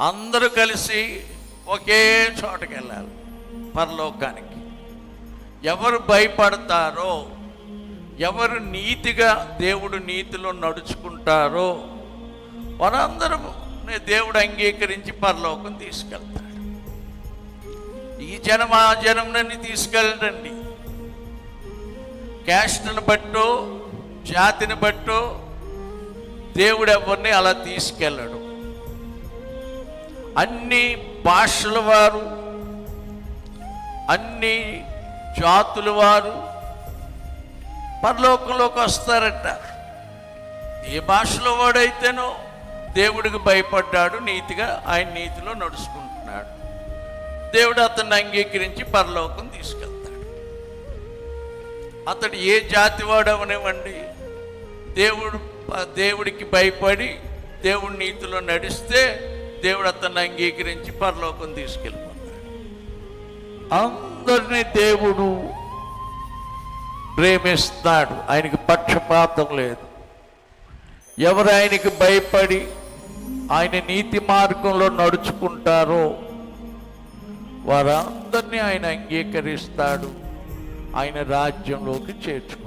అందరూ కలిసి ఒకే చోటకి వెళ్ళాలి పరలోకానికి. ఎవరు భయపడతారో ఎవరు నీతిగా దేవుడు నీతిలో నడుచుకుంటారో వారందరూ దేవుడు అంగీకరించి పరలోకం తీసుకెళ్తాడు. ఈ జనం ఆ జనంని తీసుకెళ్ళండి క్యాస్ట్ని బట్టో జాతిని బట్టో దేవుడు ఎవరిని అలా తీసుకెళ్ళడు. అన్ని భాషల వారు అన్ని జాతుల వారు పరలోకంలోకి వస్తారట. ఏ భాషలో వాడైతేనో దేవుడికి భయపడ్డాడు నీతిగా ఆయన నీతిలో నడుచుకుంటున్నాడు. దేవుడు అతన్ని అంగీకరించి పరలోకం తీసుకెళ్తాడు. అతడు ఏ జాతి వాడవనివ్వండి దేవుడు దేవుడికి భయపడి దేవుడి నీతిలో నడిస్తే దేవుడు అతన్ని అంగీకరించి పరలోకం తీసుకెళ్ళిపోతాడు. అందరినీ దేవుడు ప్రేమిస్తాడు. ఆయనకి పక్షపాతం లేదు. ఎవరు ఆయనకి భయపడి ఆయన నీతి మార్గంలో నడుచుకుంటారో వారందరినీ ఆయన అంగీకరిస్తాడు. ఆయన రాజ్యంలోకి చేర్చుకుంటాడు.